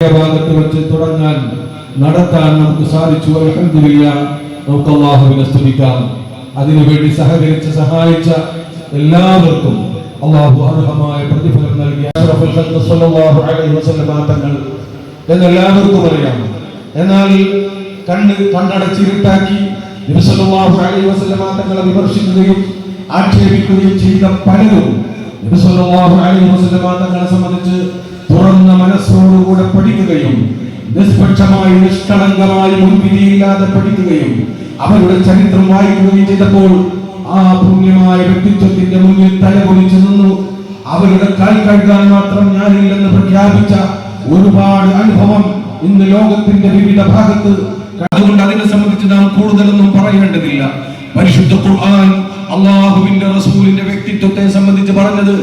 ഭാഗത്ത് വെച്ച് തുടങ്ങാൻ നടത്താൻ നമുക്ക് സാധിച്ചു. അലഹമില്ല നമുക്ക് അള്ളാഹുവിനെ സ്തുതിക്കാം. അതിനുവേണ്ടി സഹകരിച്ച് സഹായിച്ച എല്ലാവർക്കും അള്ളാഹു അർഹമായ പ്രതിഫലം നൽകിയ തങ്ങൾ എന്നെല്ലാവർക്കും അറിയാം. എന്നാൽ കണ്ണ് കണ്ണടച്ചിരുട്ടാക്കി മാറ്റങ്ങളെ അലൈഹി തങ്ങളെ വിമർശിക്കുകയും ആക്ഷേപിക്കുകയും ചെയ്ത പലരും നബി അലൈഹി തങ്ങളെ സംബന്ധിച്ച് തുറന്ന മനസ്സോടുകൂടെ പഠിക്കുകയും നിഷ്പക്ഷമായി നിഷ്കളങ്കമായി മുൻവിധിയില്ലാതെ പഠിക്കുകയും അവരുടെ ചരിത്രം വായിക്കുകയും ചെയ്തപ്പോൾ ആ പുണ്യമായ വ്യക്തിത്വത്തിന്റെ മുന്നിൽ തലകുലിച്ചു നിന്നു. അവരുടെ കാൽ കഴുകാൻ മാത്രം ഞാനില്ലെന്ന് പ്രഖ്യാപിച്ച ഒരുപാട് അനുഭവം ഇന്ന് ലോകത്തിന്റെ വിവിധ ഭാഗത്ത്. അതുകൊണ്ട് അതിനെ സംബന്ധിച്ച് നാം കൂടുതലൊന്നും പറയേണ്ടതില്ല. പരിശുദ്ധ ഖുർആൻ അള്ളാഹുവിന്റെ റസൂലിന്റെ വ്യക്തിത്വത്തെ സംബന്ധിച്ച് പറഞ്ഞത്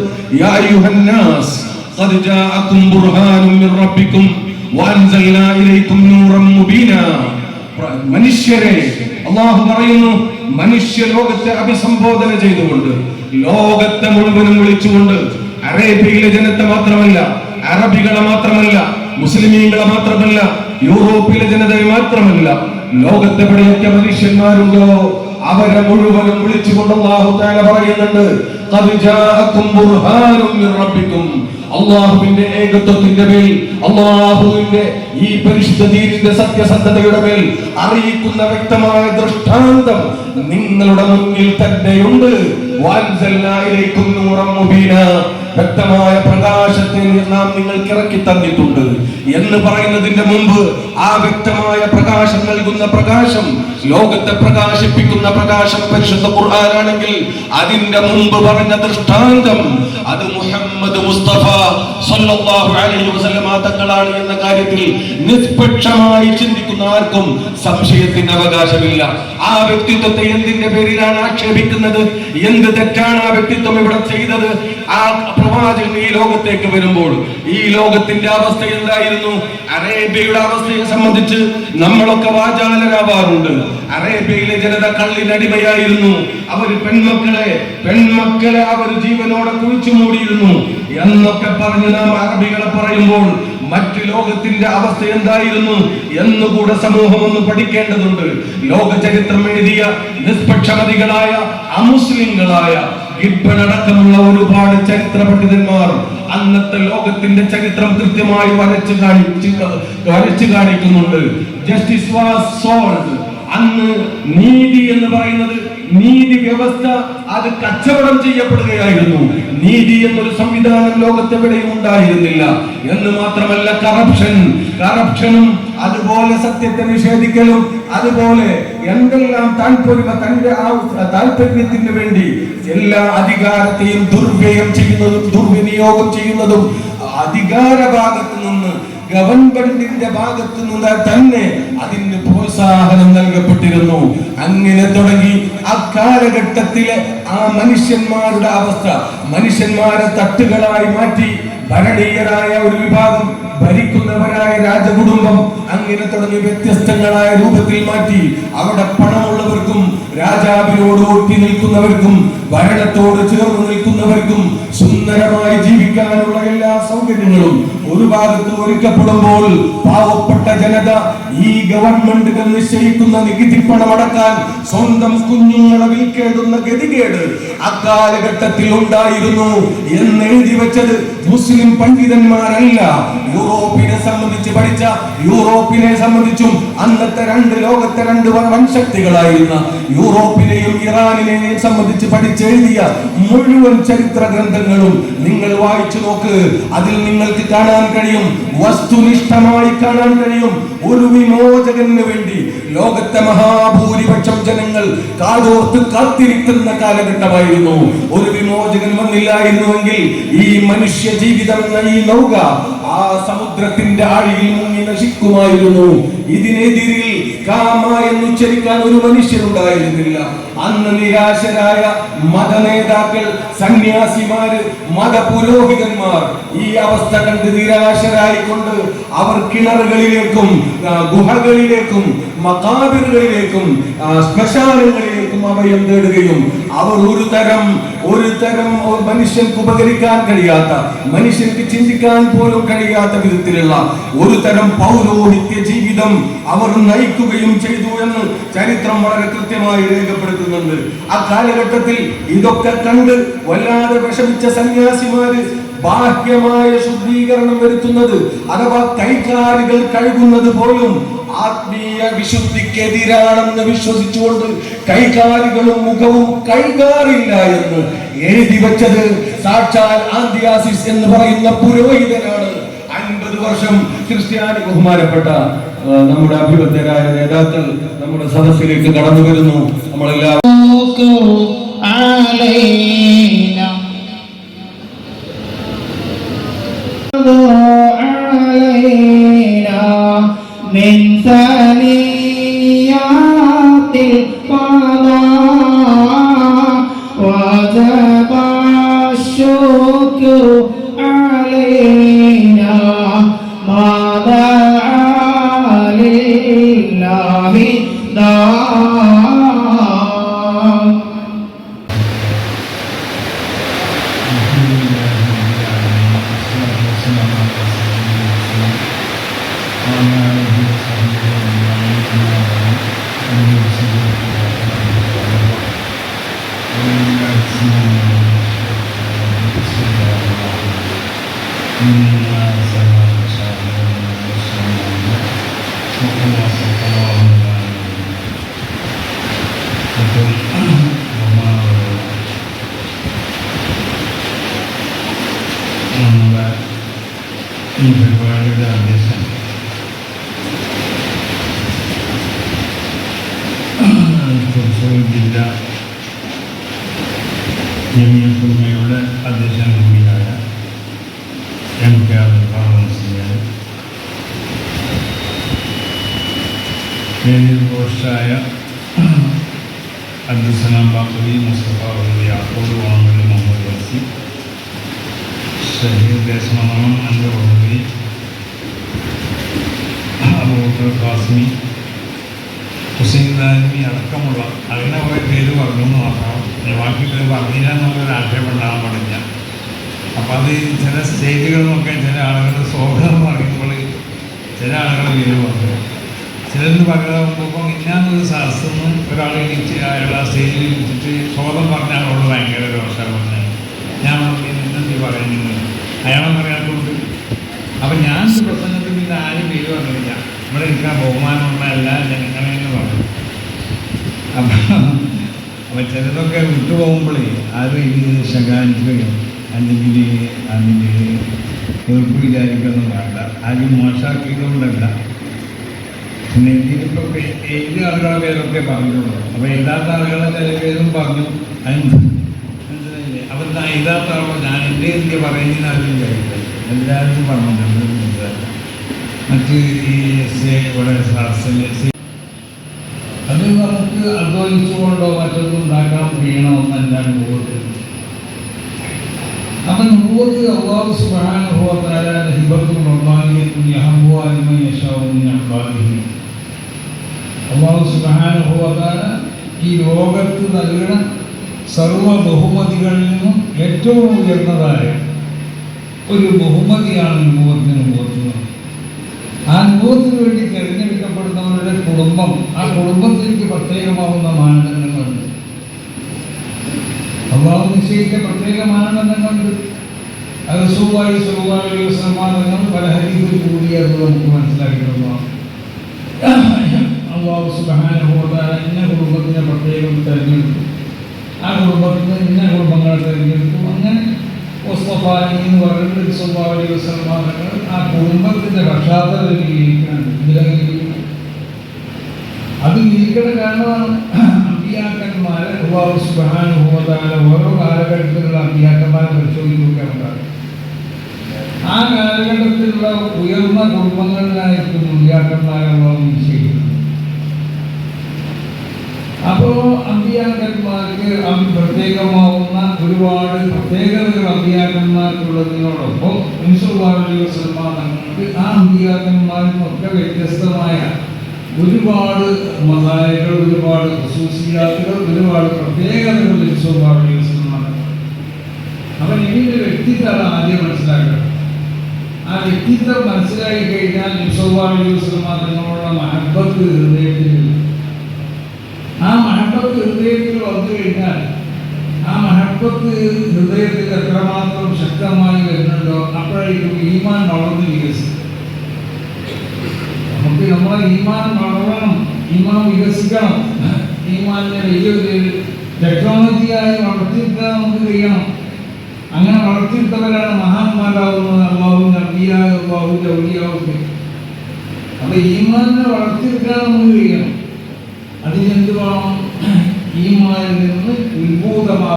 യാ അയ്യുഹന്നാസ് ഖദ് جاءكم برهان من ربكم وأنزلنا إليكم نورا مبينا. മനുഷ്യരെ അള്ളാഹു പറയുന്നു മനുഷ്യ ലോകത്തെ അഭിസംബോധന ചെയ്തുകൊണ്ട് ലോകത്തെ മുഴുവനും വിളിച്ചുകൊണ്ട് അറേബ്യയിലെ ജനത്തെ മാത്രമല്ല അറബികളെ മാത്രമല്ല മുസ്ലിമീങ്ങളെ മാത്രമല്ല യൂറോപ്പിലെ ജനതയെ മാത്രമല്ല ലോകത്തെ എവിടെയൊക്കെ മനുഷ്യന്മാരുണ്ടോ? അവരെ മുഴുവനും വിളിച്ചുകൊണ്ട് അള്ളാഹു താല പറയുന്നുണ്ട് അള്ളാഹുവിന്റെ ഏകത്വത്തിന്റെ മേൽ അള്ളാഹുവിന്റെ ഈ പരിശുദ്ധ ദീനിന്റെ സത്യസന്ധതയുടെ മേൽ അറിയിക്കുന്ന വ്യക്തമായ ദൃഷ്ടാന്തം നിങ്ങളുടെ മുന്നിൽ തന്നെയുണ്ട്. വ്യക്തമായ പ്രകാശത്തെ നാം നിങ്ങൾക്ക് ഇറക്കി തന്നിട്ടുണ്ട്. എന്ന് പറയുന്നതിന്റെ മുമ്പ് ആ വ്യക്തമായ പ്രകാശം നൽകുന്ന പ്രകാശം ലോകത്തെ പ്രകാശിപ്പിക്കുന്ന പ്രകാശം പരിശുദ്ധ ഖുർആനാണെങ്കിൽ അതിന്റെ മുമ്പ് പറഞ്ഞ ദൃഷ്ടാന്തം അത് മുഹമ്മദ് മുസ്തഫ സല്ലല്ലാഹു അലൈഹി വസല്ലമ തങ്ങളാണ് എന്ന കാര്യത്തിൽ നിഷ്പക്ഷമായി ചിന്തിക്കുന്ന ആർക്കും സംശയത്തിന് അവകാശമില്ല. ആ വ്യക്തിത്വത്തെ എന്തിന്റെ പേരിലാണ് ആക്ഷേപിക്കുന്നത്? എന്ത് തെറ്റാണ് ആ വ്യക്തിത്വം ഇവിടെ ചെയ്തത്? ആ പ്രവാചകൻ ഈ ലോകത്തേക്ക് വരുമ്പോൾ ഈ ലോകത്തിന്റെ അവസ്ഥ എന്തായിരുന്നു? അറേബ്യയുടെ അവസ്ഥയെ സംബന്ധിച്ച് നമ്മളൊക്കെ വാചാലരാവാറുണ്ട്. അറേബ്യയിലെ ജനത കള്ളിനടിമയായിരുന്നു അവർ പെൺമക്കളെ പെൺമക്കളെ അവർ ജീവനോടെ കുഴിച്ചു മൂടിയിരുന്നു. എന്നൊക്കെ പറഞ്ഞ് നാം അറബികളെ പറയുമ്പോൾ മറ്റു ലോകത്തിന്റെ അവസ്ഥ എന്തായിരുന്നു എന്നുകൂടെ സമൂഹം ഒന്ന് പഠിക്കേണ്ടതുണ്ട്. ലോക ചരിത്രം എഴുതിയ നിഷ്പക്ഷമതികളായ അമുസ്ലിങ്ങളായ ഗിബ്ബൺ അടക്കമുള്ള ഒരുപാട് ചരിത്ര പണ്ഡിതന്മാർ അന്നത്തെ ലോകത്തിന്റെ ചരിത്രം കൃത്യമായി വരച്ചു കാണിച്ചു വരച്ചു കാണിക്കുന്നുണ്ട്. Justice was sold. അന്ന് നീതി എന്ന് പറയുന്നത് നീതി വ്യവസ്ഥ അത് കച്ചവടം ചെയ്യപ്പെടുകയായിരുന്നു. നീതി എന്നൊരു സംവിധാനം ലോകത്തെവിടെയും ഉണ്ടായിരുന്നില്ല. എന്ന് മാത്രമല്ല കറപ്ഷൻ കറപ്ഷനും അതുപോലെ സത്യത്തെ നിഷേധിക്കലും അതുപോലെ എന്തെല്ലാം താല്പര്യ തന്റെ താല്പര്യത്തിന് വേണ്ടി എല്ലാ അധികാരത്തെയും ദുർവ്യയം ചെയ്യുന്നതും ദുർവിനിയോഗം ചെയ്യുന്നതും അധികാര ഭാഗത്ത് നിന്ന് ഗവൺമെന്റിന്റെ ഭാഗത്തു നിന്ന് തന്നെ അതിന് പ്രോത്സാഹനം നൽകപ്പെട്ടിരുന്നു. അങ്ങനെ തുടങ്ങി ആ കാലഘട്ടത്തിലെ ആ മനുഷ്യന്മാരുടെ അവസ്ഥ മനുഷ്യന്മാരെ തട്ടുകളായി മാറ്റി ഭരണീയരായ ഒരു വിഭാഗം ഭരിക്കുന്നവരായ രാജകുടുംബം അങ്ങനെ തുടങ്ങി വ്യത്യസ്തങ്ങളായ രൂപത്തിൽ മാറ്റി അവിടെ പണമുള്ളവർക്കും രാജാവിനോട് ഒട്ടി നിൽക്കുന്നവർക്കും ഭരണത്തോട് ചേർന്ന് നിൽക്കുന്നവർക്കും സുന്ദരമായി ജീവിക്കാനുള്ള എല്ലാ സൗകര്യങ്ങളും ഒരു ഭാഗത്ത് ഒരുക്കപ്പെടുമ്പോൾ പാവപ്പെട്ട ജനത ഈ ഗവൺമെന്റ് നിശ്ചയിക്കുന്ന നികുതി പണം അടക്കാൻ സ്വന്തം കുഞ്ഞുങ്ങളെ വിൽക്കേണ്ടുന്ന ഗതികേട് അക്കാലഘട്ടത്തിൽ ഉണ്ടായിരുന്നു എന്ന് എഴുതി വെച്ചത് മുസ്ലിം പണ്ഡിതന്മാരല്ല. യൂറോപ്പിനെ സംബന്ധിച്ച് പഠിച്ച യൂറോപ്പിനെ സംബന്ധിച്ചും അന്നത്തെ രണ്ട് ലോകത്തെ രണ്ട് വൻശക്തികളായിരുന്ന യൂറോപ്പിനെയും ഇറാനിനെയും സംബന്ധിച്ച് പഠിച്ചെഴുതിയ മുഴുവൻ ചരിത്ര ഗ്രന്ഥങ്ങളും നിങ്ങൾ വായിച്ചു നോക്ക്. അതിൽ നിങ്ങൾക്ക് കാണാൻ കഴിയും വസ്തുനിഷ്ഠമായി കാണാൻ കഴിയും ഒരു വിമോചകന് വേണ്ടി ലോകത്തെ മഹാഭൂരിപക്ഷം ജനങ്ങൾ കാതോർത്ത് കാത്തിരിക്കുന്ന കാലഘട്ടമായിരുന്നു. ഒരു വിമോചകൻ വന്നില്ലായിരുന്നുവെങ്കിൽ ഈ മനുഷ്യ ജീവിതം എന്ന ഈ നൗക ആ സമുദ്രത്തിന്റെ ആഴിയിൽ മുങ്ങി നശിക്കുമായിരുന്നു. ഇതിനെതിരിൽ ഇഖാമ എന്ന് ഉച്ചരിക്കാൻ ഒരു മനുഷ്യനുണ്ടായിരുന്നില്ല. അന്ന് നിരാശരായ മത നേതാക്കൾ സന്യാസിമാര് മത പുരോഹിതന്മാർ ഈ അവസ്ഥ കണ്ട് നിരാശരായിക്കൊണ്ട് അവർ കിണറുകളിലേക്കും ഗുഹകളിലേക്കും മകാബിറുകളിലേക്കും ശ്മശാനങ്ങളിലേക്കും അഭയം തേടുകയും അവർ ഒരു തരം ഒരു തരം മനുഷ്യർക്ക് ഉപകരിക്കാൻ കഴിയാത്ത മനുഷ്യർക്ക് ചിന്തിക്കാൻ പോലും കഴിയാത്ത വിധത്തിലുള്ള ഒരു തരം പൗരോഹിത്യ ജീവിതം അവർ നയിക്കുകയും ചെയ്തു എന്ന് ചരിത്രം വളരെ കൃത്യമായി രേഖപ്പെടുത്തുന്നുണ്ട്. ആ കാലഘട്ടത്തിൽ ഇതൊക്കെ കണ്ട് വല്ലാതെ വിഷമിച്ച സന്യാസിമാര് ബാഹ്യമായ ശുദ്ധീകരണം വരുത്തുന്നത് അഥവാ കൈകാലുകൾ കഴുകുന്നത് പോലും ആത്മീയ വിശുദ്ധിക്കെതിരാണെന്ന് വിശ്വസിച്ചുകൊണ്ട് കൈകാലുകളും മുഖവും കഴുകാറില്ല എന്ന് എഴുതി വെച്ചത് സാക്ഷാൽ ആന്തിയാസിസ് എന്ന് പറയുന്ന പുരോഹിതനാണ്. അൻപത് വർഷം ക്രിസ്ത്യാനി ബഹുമാനപ്പെട്ട നമ്മുടെ അഭിവൃദ്ധരായ നേതാക്കൾ നമ്മുടെ സദസ്സിലേക്ക് കടന്നു വരുന്നു. നമ്മളെല്ലാം ഈ പരിപാടിയുടെ അധ്യക്ഷൻ തൃശ്ശൂർ ജില്ല ജമിയത്തുമ്മയുടെ അധ്യക്ഷൻ കൂടിയായ എം കെ അബ്ദുൽ വേദിയിൽ പോസ്റ്റായ അബ്ദുസലാം ബാപ്പുരി മുസ്തഫ ഉള്ളി യാക്കോബ് മുഹമ്മദ് യാസി ഷഹീദ് ദേശമണം എന്റെ ഉള്ളി അബൂബക്കർ ഖാസിമി ഹുസൈൻ ദാനിമി അടക്കമുള്ള അങ്ങനെ കുറേ പേര് പറഞ്ഞു എന്ന് മാത്രം ബാക്കി പേര് പറഞ്ഞില്ല എന്നുള്ളൊരു ആക്ഷേപം ഉണ്ടാകാൻ പാടില്ല. അപ്പം അത് ചില സ്റ്റേജുകളിൽ നോക്കാൻ ചില ആളുകൾ സ്വാഗതം പറയുമ്പോൾ ചില ആളുകൾ പേര് പറഞ്ഞു. ചിലരിന് പകരമാകുമ്പോൾ ഇന്നാന്നൊരു സദസ്സെന്ന് ഒരാൾ എനിക്ക് അയാൾ ആ സ്റ്റേജിൽ വിളിച്ചിട്ട് സ്വാഗതം പറഞ്ഞാൽ അവളോട് ഭയങ്കര രോഷം പറഞ്ഞു ഞാൻ പറഞ്ഞു ഇന്നെന്ത് പറയുന്നത് അയാളെ പറയാത്തതുകൊണ്ട് അപ്പം ഞാൻ ഒരു പ്രസംഗത്തിൽ പിന്നെ ആരും പേര് പറഞ്ഞില്ല ഇരിക്കാൻ ബഹുമാനമുള്ള എല്ലാ ജനങ്ങളെന്ന് പറഞ്ഞു അപ്പം അപ്പം ചിലതൊക്കെ വിട്ടുപോകുമ്പോഴേ ആരും ഇത് ശകാരിക്കുകയോ അല്ലെങ്കിൽ അതിന്റെ തീർപ്പ് വിചാരിക്കൊന്നും വേണ്ട. ആരും മോശമാക്കിയതുകൊണ്ടല്ല. പിന്നെ ഇതിലിപ്പോൾ ഏത് ആളുകളെ പേരൊക്കെ പറഞ്ഞുള്ളൂ അപ്പോൾ എഴുതാത്ത ആളുകളെ ചില പേരും പറഞ്ഞു. അതിന് അപ്പം എഴുതാത്ത ആളോ ഞാൻ എന്റെ എനിക്ക് പറയുന്നതിന് ആരും കഴിയില്ല എല്ലാവരും മനസ്സിലായി. ഈ അത് നമുക്ക് അധ്വാനിച്ചുകൊണ്ടോ മറ്റൊന്നും ഉണ്ടാക്കാൻ കഴിയണമെന്നല്ല ഈ ലോകത്ത് നൽകുന്ന സർവ ബഹുമതികളിൽ നിന്നും ഏറ്റവും ഉയർന്നതായ ഒരു ബഹുമതിയാണ് നുബൂവത്തിന് നുബൂവത്തുന്നത് ആ നുബൂവത്തിന് വേണ്ടി തിരഞ്ഞെടുക്കപ്പെടുന്നവരുടെ കുടുംബം ആ കുടുംബത്തിലേക്ക് പ്രത്യേകമാവുന്ന മാനദണ്ഡങ്ങളുണ്ട്. അള്ളാഹു നിശ്ചയിച്ച പ്രത്യേക മാനദണ്ഡങ്ങളുണ്ട്. അത് സുഖമായി സുഖമായി സമാധാനം പല ഹരീതിൽ കൂടി അത് നമുക്ക് മനസ്സിലാക്കിയിട്ടുള്ളതാണ് അള്ളാഹു സുബാനുഭവത്താൽ ഇന്ന കുടുംബത്തിനെ പ്രത്യേകം തിരഞ്ഞെടുത്തു. ആ കുടുംബത്തിന് ഇന്ന കുടുംബങ്ങളെ തിരഞ്ഞെടുത്തു. അങ്ങനെ മുസ്തഫാനി എന്ന് പറയുന്നത് സ്വഭാവ സമാധാനങ്ങൾ ആ കുടുംബത്തിന്റെ പശ്ചാത്തലത്തിൽ ജീവിക്കുന്നുണ്ട് നിലനിൽക്കുന്നു അത് ജീവിക്കുന്ന കാരണമാണ് അമ്പിയാക്കന്മാരെ അള്ളാഹു സുബ്ഹാനഹുവതആല ഓരോ കാലഘട്ടത്തിലുള്ള അമ്പിയാക്കന്മാരെ പരിശോധിക്കുകയുണ്ടാകും ആ കാലഘട്ടത്തിലുള്ള ഉയർന്ന കുടുംബങ്ങളിലായിരിക്കും അമ്പിയാക്കന്മാരെ അള്ളാഹു നിശ്ചയിക്കുന്നത്. അപ്പോ അമ്പിയാക്കന്മാർക്ക് പ്രത്യേകമാവുന്ന ഒരുപാട് പ്രത്യേകതകൾ അമ്പിയാക്കന്മാർക്കുള്ളതിനോടൊപ്പം തങ്ങൾക്ക് ആ അമ്പിയാക്കന്മാർക്കൊക്കെ വ്യത്യസ്തമായ ഒരുപാട് മസാലകൾ ഒരുപാട് ഖുസൂസിയാത്തുകൾ ഒരുപാട് പ്രത്യേകതകൾ നിമിഷമാണ് അവൻ ഇതിന്റെ വ്യക്തിത്വം ആദ്യം മനസ്സിലാക്കണം ആ വ്യക്തിത്വം മനസ്സിലാക്കി കഴിഞ്ഞാൽ നിമിഷോപാടിയുള്ള മഹബത്ത് ഹൃദയത്തിൽ. ആ മഹബത്ത് ഹൃദയത്തിൽ വന്നു കഴിഞ്ഞാൽ മഹബത്ത് ഹൃദയത്തിൽ എത്രമാത്രം ശക്തമായി വരുന്നുണ്ടോ അപ്പോഴേക്കും ഈമാൻ വളർന്ന് വികസിക്കും. നമുക്ക് നമ്മളെ ഈമാൻ വളരണം ഈമാൻ വികസിക്കണം. ഈമാനിനെ വലിയൊരു ടെക്നോളജിയായി വളർത്തിയെടുക്കാൻ നമുക്ക് കഴിയണം. അങ്ങനെ വളർത്തിയെടുത്തവരാണ് മഹാന്മാരാവുന്നത് അള്ളാഹു അബിയായ അള്ളാഹുവിന്റെ ഔലിയാവൊക്കെ അപ്പൊ ഈമാനിനെ വളർത്തിയെടുക്കാൻ നമുക്ക് കഴിയണം. അതിനെന്ത് വേണം ഈമാനിൽ നിന്ന് ഉത്ഭൂതമാ